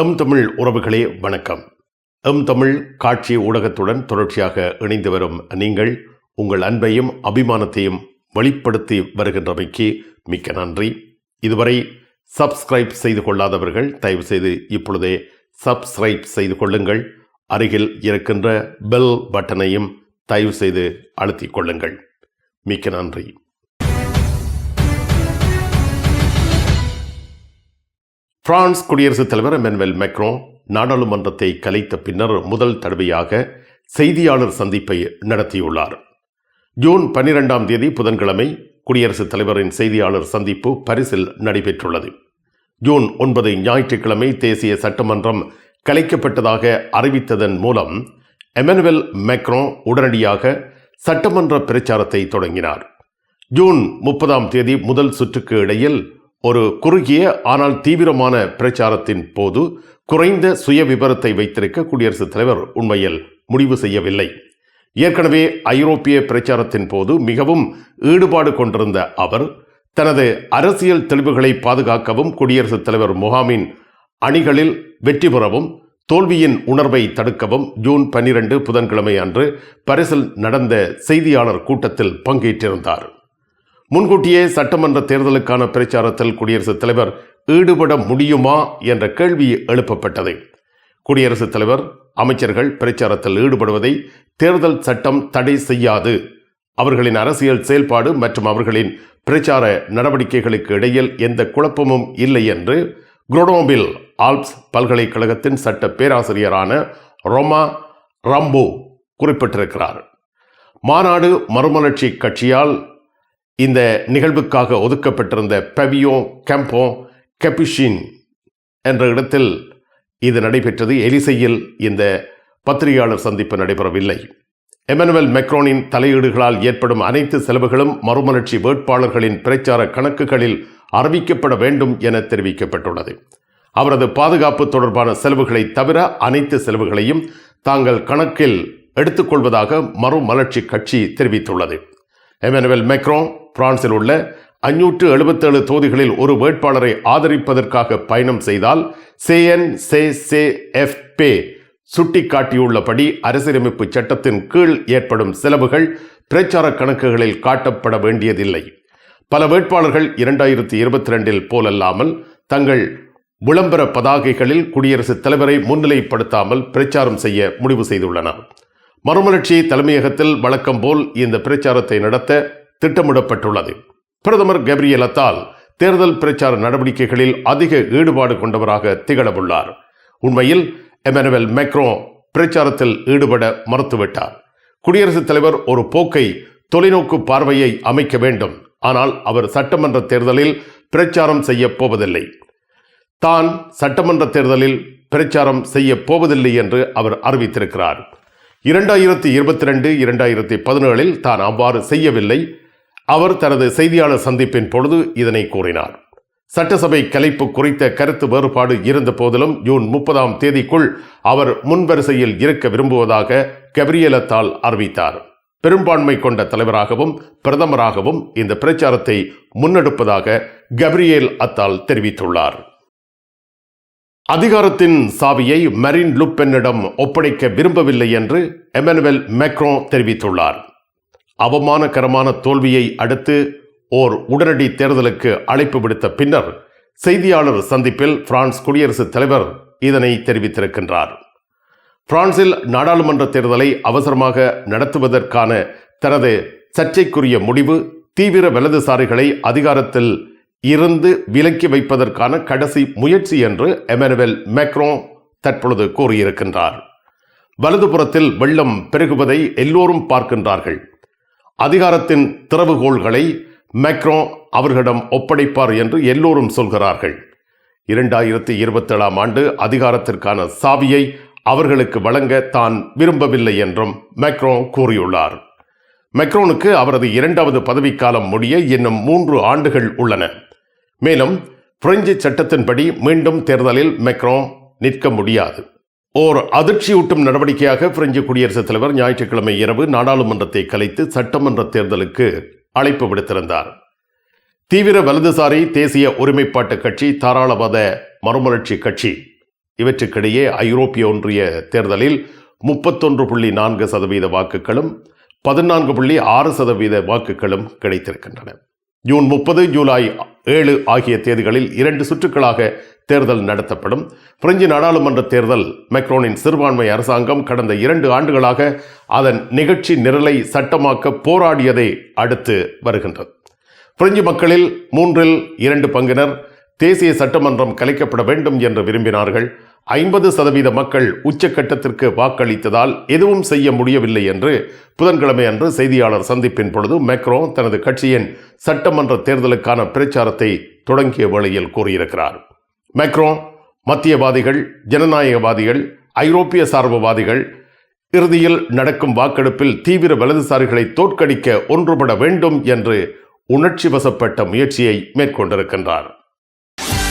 M Tamil உறவுகளே வணக்கம். M Tamil காட்சி ஊடகத்துடன் தொடர்ச்சியாக இணைந்து வரும் நீங்கள் உங்கள் அன்பையும் அபிமானத்தையும் வெளிப்படுத்தி வருகின்றமைக்கு மிக்க நன்றி. இதுவரை சப்ஸ்கிரைப் செய்து கொள்ளாதவர்கள் தயவு செய்து இப்பொழுதே சப்ஸ்கிரைப் செய்து கொள்ளுங்கள். அருகில் இருக்கின்ற பெல் பட்டனையும் தயவு செய்து அழுத்திக் கொள்ளுங்கள். மிக்க நன்றி. பிரான்ஸ் குடியரசுத் தலைவர் மென்வெல் மெக்ரோ நாடாளுமன்றத்தை கலைத்த பின்னர் முதல் தடவையாக செய்தியாளர் சந்திப்பை நடத்தியுள்ளார். ஜூன் பன்னிரெண்டாம் தேதி புதன்கிழமை குடியரசுத் தலைவரின் செய்தியாளர் சந்திப்பு பரிசில் நடைபெற்றுள்ளது. ஜூன் ஒன்பது ஞாயிற்றுக்கிழமை தேசிய சட்டமன்றம் கலைக்கப்பட்டதாக அறிவித்ததன் மூலம் எமனுவல் மெக்ரோ உடனடியாக சட்டமன்ற பிரச்சாரத்தை தொடங்கினார். ஜூன் முப்பதாம் தேதி முதல் சுற்றுக்கு இடையில் ஒரு குறுகிய ஆனால் தீவிரமான பிரச்சாரத்தின் போது குறைந்த சுய விபரத்தை வைத்திருக்க குடியரசுத் தலைவர் உண்மையில் முடிவு செய்யவில்லை. ஏற்கனவே ஐரோப்பிய பிரச்சாரத்தின் போது மிகவும் ஈடுபாடு கொண்டிருந்த அவர் தனது அரசியல் தெளிவுகளை பாதுகாக்கவும் குடியரசுத் தலைவர் முகாமின் அணிகளில் வெற்றி பெறவும் தோல்வியின் உணர்வை தடுக்கவும் ஜூன் பன்னிரண்டு புதன்கிழமை அன்று பரிசில் நடந்த செய்தியாளர் கூட்டத்தில் பங்கேற்றிருந்தார். முன்கூட்டியே சட்டமன்ற தேர்தலுக்கான பிரச்சாரத்தில் குடியரசுத் தலைவர் ஈடுபட முடியுமா என்ற கேள்வி எழுப்பப்பட்டது. குடியரசுத் தலைவர் அமைச்சர்கள் பிரச்சாரத்தில் ஈடுபடுவதை தேர்தல் சட்டம் தடை செய்யாது. அவர்களின் அரசியல் செயல்பாடு மற்றும் அவர்களின் பிரச்சார நடவடிக்கைகளுக்கு இடையில் எந்த குழப்பமும் இல்லை என்று குரோனோபில் ஆல்ப்ஸ் பல்கலைக்கழகத்தின் சட்ட பேராசிரியரான ரொமா ரம்போ குறிப்பிட்டிருக்கிறார். மாநாடு மறுமலர்ச்சி கட்சியால் இந்த நிகழ்வுக்காக ஒதுக்கப்பட்டிருந்த பெவியோ கெம்போ கெபிஷின் என்ற இடத்தில் இது நடைபெற்றது. எலிசையில் இந்த பத்திரிகையாளர் சந்திப்பு நடைபெறவில்லை. எமனுவல் மெக்ரோனின் தலையீடுகளால் ஏற்படும் அனைத்து செலவுகளும் மறுமலர்ச்சி வேட்பாளர்களின் பிரச்சார கணக்குகளில் அறிவிக்கப்பட வேண்டும் என தெரிவிக்கப்பட்டுள்ளது. அவரது பாதுகாப்பு தொடர்பான செலவுகளை தவிர அனைத்து செலவுகளையும் தாங்கள் கணக்கில் எடுத்துக்கொள்வதாக மறுமலர்ச்சி கட்சி தெரிவித்துள்ளது. எமனுவல் மெக்ரோ பிரான்சில் உள்ள அஞ்சூற்று எழுபத்தேழு தொகுதிகளில் ஒரு வேட்பாளரை ஆதரிப்பதற்காக பயணம் செய்தால் சேஎன் சே சே எஃப் பே சுட்டிக்காட்டியுள்ளபடி அரசியலமைப்பு சட்டத்தின் கீழ் ஏற்படும் செலவுகள் பிரச்சார கணக்குகளில் காட்டப்பட வேண்டியதில்லை. பல வேட்பாளர்கள் இரண்டாயிரத்தி இருபத்தி ரெண்டில் போலல்லாமல் தங்கள் விளம்பர பதாகைகளில் குடியரசுத் தலைவரை முன்னிலைப்படுத்தாமல் பிரச்சாரம் செய்ய முடிவு செய்துள்ளனர். மறுமலர்ச்சி தலைமையகத்தில் வழக்கம் போல் இந்த பிரச்சாரத்தை நடத்த திட்டமிடப்பட்டுள்ளது. பிரதமர் கபிரியலத்தால் தேர்தல் பிரச்சார நடவடிக்கைகளில் அதிக ஈடுபாடு கொண்டவராக திகழவுள்ளார். உண்மையில் எமனுவல் மெக்ரோ பிரச்சாரத்தில் ஈடுபட மறுத்துவிட்டார். குடியரசுத் தலைவர் ஒரு போக்கை தொலைநோக்கு பார்வையை அமைக்க வேண்டும். ஆனால் அவர் சட்டமன்ற தேர்தலில் பிரச்சாரம் செய்ய போவதில்லை. தான் சட்டமன்ற தேர்தலில் பிரச்சாரம் செய்ய போவதில்லை என்று அவர் அறிவித்திருக்கிறார். இரண்டாயிரத்தி இருபத்தி ரெண்டு இரண்டாயிரத்தி பதினேழில் தான் அவ்வாறு செய்யவில்லை. அவர் தனது செய்தியாளர் சந்திப்பின் பொழுது இதனை கூறினார். சட்டசபை கலைப்பு குறித்த கருத்து வேறுபாடு இருந்த போதிலும் ஜூன் முப்பதாம் தேதிக்குள் அவர் முன்வரிசையில் இருக்க விரும்புவதாக கபிரியலத்தால் அறிவித்தார். பெரும்பான்மை கொண்ட தலைவராகவும் பிரதமராகவும் இந்த பிரச்சாரத்தை முன்னெடுப்பதாக கப்ரியேல் அத்தால் தெரிவித்துள்ளார். அதிகாரத்தின் சாவியை மரின் லுப்பென்னிடம் ஒப்படைக்க விரும்பவில்லை என்று எமனுவல் மெக்ரோ தெரிவித்துள்ளார். அவமானகரமான தோல்வியை அடுத்து ஓர் உடனடி தேர்தலுக்கு அழைப்பு விடுத்த பின்னர் செய்தியாளர் சந்திப்பில் பிரான்ஸ் குடியரசுத் தலைவர் இதனை தெரிவித்திருக்கின்றார். பிரான்சில் நாடாளுமன்ற தேர்தலை அவசரமாக நடத்துவதற்கான தனது சர்ச்சைக்குரிய முடிவு தீவிர வலதுசாரிகளை அதிகாரத்தில் இருந்து விலக்கி வைப்பதற்கான கடைசி முயற்சி என்று எமனுவல் மேக்ரோ தற்பொழுது கூறியிருக்கின்றார். வலதுபுறத்தில் வெள்ளம் பெருகுவதை எல்லோரும் பார்க்கின்றார்கள். அதிகாரத்தின் திறவுகோள்களை மேக்ரோ அவர்களிடம் ஒப்படைப்பார் என்று எல்லோரும் சொல்கிறார்கள். இரண்டாயிரத்தி இருபத்தேழாம் ஆண்டு அதிகாரத்திற்கான சாவியை அவர்களுக்கு வழங்க தான் விரும்பவில்லை என்றும் மேக்ரோ கூறியுள்ளார். மெக்ரோனுக்கு அவரது இரண்டாவது பதவிக்காலம் முடிய இன்னும் மூன்று ஆண்டுகள் உள்ளன. மேலும் பிரெஞ்சு சட்டத்தின்படி மீண்டும் தேர்தலில் மெக்ரோ நிற்க முடியாது. ஓர் அதிர்ச்சியூட்டும் நடவடிக்கையாக பிரெஞ்சு குடியரசுத் தலைவர் ஞாயிற்றுக்கிழமை இரவு நாடாளுமன்றத்தை கலைத்து சட்டமன்ற தேர்தலுக்கு அழைப்பு விடுத்திருந்தார். தீவிர வலதுசாரி தேசிய ஒருமைப்பாட்டு கட்சி தாராளவாத மறுமலர்ச்சி கட்சி இவற்றுக்கிடையே ஐரோப்பிய ஒன்றிய தேர்தலில் முப்பத்தொன்று புள்ளி நான்கு சதவீத வாக்குகளும் பதினான்கு புள்ளி ஆறு சதவீத வாக்குகளும் கிடைத்திருக்கின்றன. ஜூன் முப்பது ஜூலை ஏழு ஆகிய தேதிகளில் இரண்டு சுற்றுக்களாக தேர்தல் நடத்தப்படும். பிரெஞ்சு நாடாளுமன்ற தேர்தல் மெக்ரோனின் சிறுபான்மை அரசாங்கம் கடந்த இரண்டு ஆண்டுகளாக அதன் நிகழ்ச்சி நிரலை சட்டமாக்க போராடியதை அடுத்து வருகின்றது. பிரெஞ்சு மக்களில் மூன்றில் இரண்டு பங்கினர் தேசிய சட்டமன்றம் கலைக்கப்பட வேண்டும் என்று விரும்பினார்கள். ஐம்பது சதவீத மக்கள் உச்சக்கட்டத்திற்கு வாக்களித்ததால் எதுவும் செய்ய முடியவில்லை என்று புதன்கிழமை அன்று செய்தியாளர் சந்திப்பின் பொழுது மேக்ரோ தனது கட்சியின் சட்டமன்ற தேர்தலுக்கான பிரச்சாரத்தை தொடங்கிய வேளையில் கூறியிருக்கிறார். மேக்ரோ மத்தியவாதிகள் ஜனநாயகவாதிகள் ஐரோப்பிய சார்புவாதிகள் இறுதியில் நடக்கும் வாக்கெடுப்பில் தீவிர வலதுசாரிகளை தோற்கடிக்க ஒன்றுபட வேண்டும் என்று உணர்ச்சி வசப்பட்ட முயற்சியை மேற்கொண்டிருக்கின்றார்.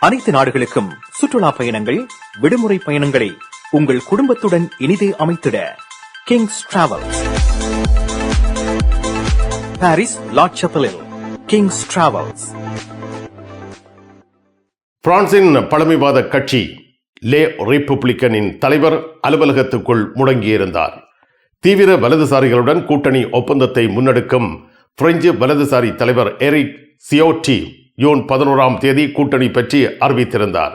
அனைத்து நாடுகளுக்கும் சுற்றுலா பயணங்கள் விடுமுறை பயணங்களை உங்கள் குடும்பத்துடன் இனிதே அமைத்திட கிங்ஸ் டிராவல்ஸ் பாரிஸ் லாட்சப்பலில் கிங்ஸ் டிராவல்ஸ் பிரான்சின் பழமைவாத கட்சி லே ரிப்பப்ளிக்கனின் தலைவர் அலுவலகத்துக்குள் முடங்கியிருந்தார். தீவிர வலதுசாரிகளுடன் கூட்டணி ஒப்பந்தத்தை முன்னெடுக்கும் பிரெஞ்சு வலதுசாரி தலைவர் எரிக் சியோட்டி ஜூன் பதினோராம் தேதி கூட்டணி பற்றி அறிவித்திருந்தார்.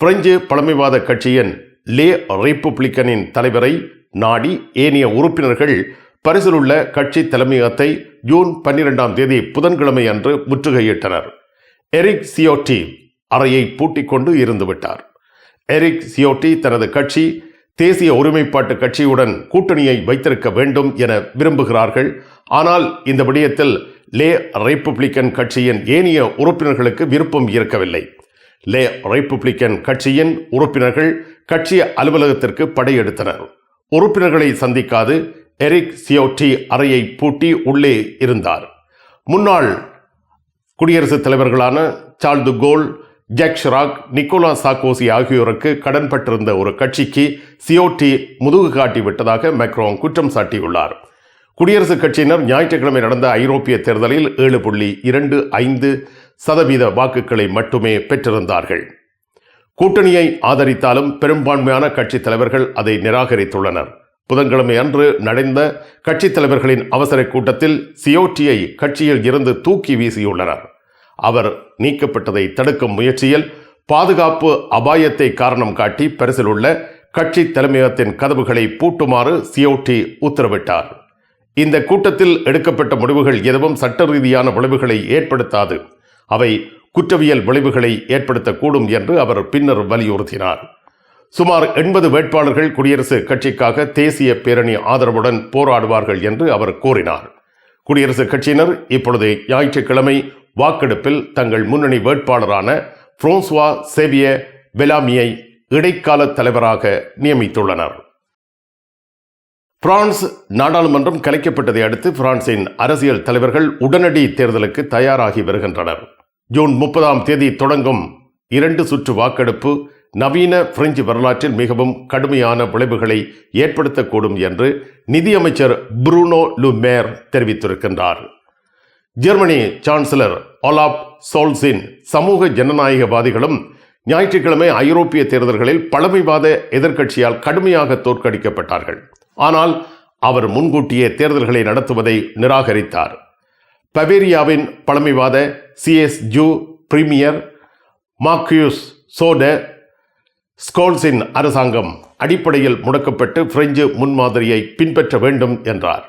பிரெஞ்சு பழமைவாத கட்சியின் லே ரிப்பப்ளிக்கனின் தலைவரை நாடி ஏனைய உறுப்பினர்கள் பரிசிலுள்ள கட்சி தலைமையகத்தை ஜூன் பன்னிரெண்டாம் தேதி புதன்கிழமை அன்று முற்றுகையிட்டனர். எரிக் சியோட்டி அறையை பூட்டிக் கொண்டு இருந்துவிட்டார் எரிக் சியோட்டி தனது கட்சி தேசிய ஒருமைப்பாட்டு கட்சியுடன் கூட்டணியை வைத்திருக்க வேண்டும் என விரும்புகிறார்கள். ஆனால் இந்த விடயத்தில் லே ரிப்பப்ளிக்கன் கட்சியின் ஏனைய உறுப்பினர்களுக்கு விருப்பம் இருக்கவில்லை. லே ரிப்பப்ளிக்கன் கட்சியின் உறுப்பினர்கள் கட்சி அலுவலகத்திற்கு படையெடுத்தனர். உறுப்பினர்களை சந்திக்காது எரிக் சியோட்டி அறையை பூட்டி உள்ளே இருந்தார். முன்னாள் குடியரசுத் தலைவர்களான Charles de Gaulle Jacques Chirac Nicolas Sarkozy ஆகியோருக்கு கடன்பட்டிருந்த ஒரு கட்சிக்கு சியோட்டி முதுகு காட்டி விட்டதாக மேக்ரோன் குற்றம் சாட்டியுள்ளார். குடியரசுக் கட்சியினர் ஞாயிற்றுக்கிழமை நடந்த ஐரோப்பிய தேர்தலில் ஏழு புள்ளி இரண்டு ஐந்து சதவீத வாக்குகளை மட்டுமே பெற்றிருந்தார்கள். கூட்டணியை ஆதரித்தாலும் பெரும்பான்மையான கட்சித் தலைவர்கள் அதை நிராகரித்துள்ளனர். புதன்கிழமை அன்று நடந்த கட்சித் தலைவர்களின் அவசர கூட்டத்தில் சியோட்டியை கட்சியில் இருந்து தூக்கி வீசியுள்ளனர். அவர் நீக்கப்பட்டதை தடுக்கும் முயற்சியில் பாதுகாப்பு அபாயத்தை காரணம் காட்டி பரிசில் உள்ள கட்சி தலைமையகத்தின் கதவுகளை பூட்டுமாறு சியோட்டி உத்தரவிட்டார். இந்த கூட்டத்தில் எடுக்கப்பட்ட முடிவுகள் எதுவும் சட்ட ரீதியான விளைவுகளை ஏற்படுத்தாது. அவை குற்றவியல் விளைவுகளை ஏற்படுத்தக்கூடும் என்று அவர் பின்னர் வலியுறுத்தினார். சுமார் எண்பது வேட்பாளர்கள் குடியரசுக் கட்சிக்காக தேசிய பேரணி ஆதரவுடன் போராடுவார்கள் என்று அவர் கூறினார். குடியரசுக் கட்சியினர் இப்பொழுது ஞாயிற்றுக்கிழமை வாக்கெடுப்பில் தங்கள் முன்னணி வேட்பாளரான பிரான்சுவா சேவிய பெலாமியை இடைக்கால தலைவராக நியமித்துள்ளனர். பிரான்ஸ் நாடாளுமன்றம் கலைக்கப்பட்டதை அடுத்து பிரான்சின் அரசியல் தலைவர்கள் உடனடி தேர்தலுக்கு தயாராகி வருகின்றனர். ஜூன் முப்பதாம் தேதி தொடங்கும் இரண்டு சுற்று வாக்கெடுப்பு நவீன பிரெஞ்சு வரலாற்றில் மிகவும் கடுமையான விளைவுகளை ஏற்படுத்தக்கூடும் என்று நிதியமைச்சர் புரூனோ லுமேர் தெரிவித்திருக்கின்றார். ஜெர்மனி சான்சலர் ஒலாப் சோல்சின் சமூக ஜனநாயகவாதிகளும் ஞாயிற்றுக்கிழமை ஐரோப்பிய தேர்தல்களில் பழமைவாத எதிர்க்கட்சியால் கடுமையாக தோற்கடிக்கப்பட்டார்கள். ஆனால் அவர் முன்கூட்டியே தேர்தல்களை நடத்துவதை நிராகரித்தார். பவேரியாவின் பழமைவாத சிஎஸ் ஜூ பிரீமியர் மாக்யூஸ் சோட ஸ்கோல்ஸின் அரசாங்கம் அடிப்படையில் முடக்கப்பட்டு பிரெஞ்சு முன்மாதிரியை பின்பற்ற வேண்டும் என்றார்.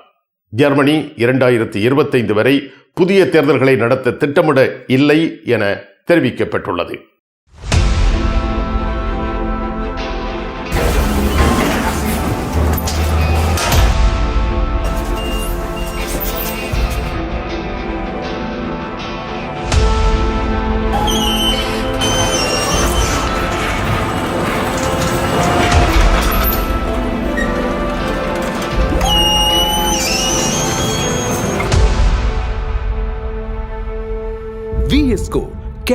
ஜெர்மனி இரண்டாயிரத்தி இருபத்தைந்து வரை புதிய தேர்தல்களை நடத்த திட்டமிட இல்லை என தெரிவிக்கப்பட்டுள்ளது.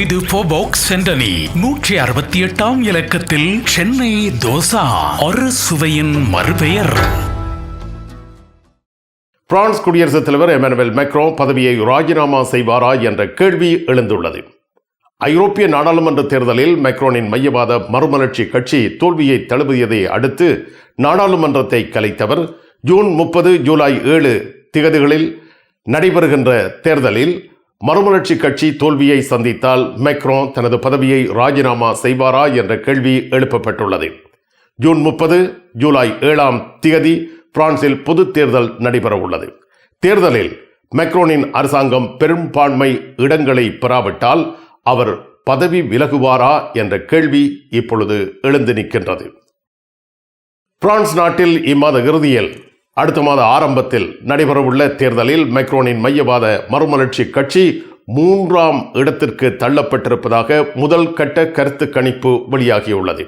இது போபாக்ஸ் சென்டனி நூற்றி அறுபத்தி எட்டாம் இலக்கத்தில் சென்னை தோசா. ஒரு சுவையின் மறுபெயர். பிரான்ஸ் குடியரசுத் தலைவர் எமனுவல் மெக்ரோ பதவியை ராஜினாமா செய்வாரா என்ற கேள்வி எழுந்துள்ளது. ஐரோப்பிய நாடாளுமன்ற தேர்தலில் மெக்ரோனின் மையவாத மறுமலர்ச்சி கட்சி தோல்வியை தழுவியதை அடுத்து நாடாளுமன்றத்தை கலைத்தவர் ஜூன் முப்பது ஜூலை ஏழு திகதிகளில் நடைபெறுகின்ற தேர்தலில் மறுமலர்ச்சி கட்சி தோல்வியை சந்தித்தால் மெக்ரோ தனது பதவியை ராஜினாமா செய்வாரா என்ற கேள்வி எழுப்பப்பட்டுள்ளது. ஜூன் முப்பது ஜூலை ஏழாம் திகதி பிரான்சில் பொது தேர்தல் நடைபெற உள்ளது தேர்தலில் மெக்ரோனின் அரசாங்கம் பெரும்பான்மை இடங்களை பெறாவிட்டால் அவர் பதவி விலகுவாரா என்ற கேள்வி இப்பொழுது எழுந்து நிற்கின்றது. பிரான்ஸ் நாட்டில் இம்மாத இறுதியில் அடுத்த மாத ஆரம்பத்தில் நடைபெறவுள்ள தேர்தலில் மைக்ரோனின் மையவாத மறுமலர்ச்சி கட்சி மூன்றாம் இடத்திற்கு தள்ளப்பட்டிருப்பதாக முதல் கட்ட கருத்து கணிப்பு வெளியாகியுள்ளது.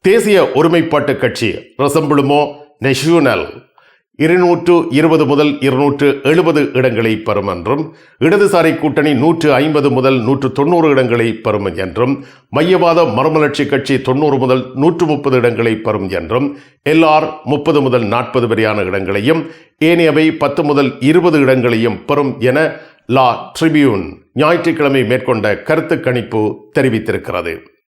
தேசிய ஒருமைப்பாட்டு கட்சி ரசம்பிளுமோ நெஷனல் இருநூற்று இருபது முதல் இருநூற்று எழுபது இடங்களை பெறும் என்றும் இடதுசாரி கூட்டணி நூற்று ஐம்பது முதல் நூற்று தொண்ணூறு இடங்களை பெறும் என்றும் மையவாத மறுமலர்ச்சி கட்சி தொண்ணூறு முதல் நூற்று முப்பது இடங்களை பெறும் என்றும் எல்ஆர் முப்பது முதல் நாற்பது வரையான இடங்களையும் ஏனையவை பத்து முதல் இருபது இடங்களையும் பெறும் என லா ட்ரிபியூன் ஞாயிற்றுக்கிழமை மேற்கொண்ட கருத்து கணிப்பு தெரிவித்திருக்கிறது.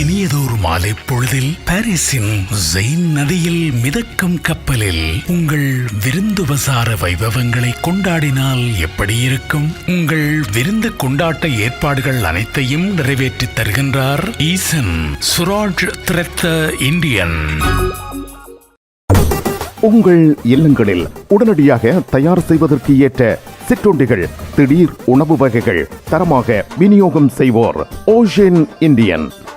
இனியதோர் மாலை பொழுதில் பாரிஸின் ஜெயின் நதியில் மிதக்கும் கப்பலில் உங்கள் விருந்துபசார வைபவங்களை கொண்டாடினால் எப்படி இருக்கும்? உங்கள் விருந்து கொண்டாட்ட ஏற்பாடுகள் அனைத்தையும் நிறைவேற்றித் தருகின்றார் ஈசன் சுராஜ் திரத்த இந்தியன். உங்கள் இல்லங்களில் உடனடியாக தயார் செய்வதற்கு ஏற்ற சிற்றுண்டிகள் திடீர் உணவு வகைகள் தரமாக விநியோகம் செய்வோர் ஓஷன் இந்தியன்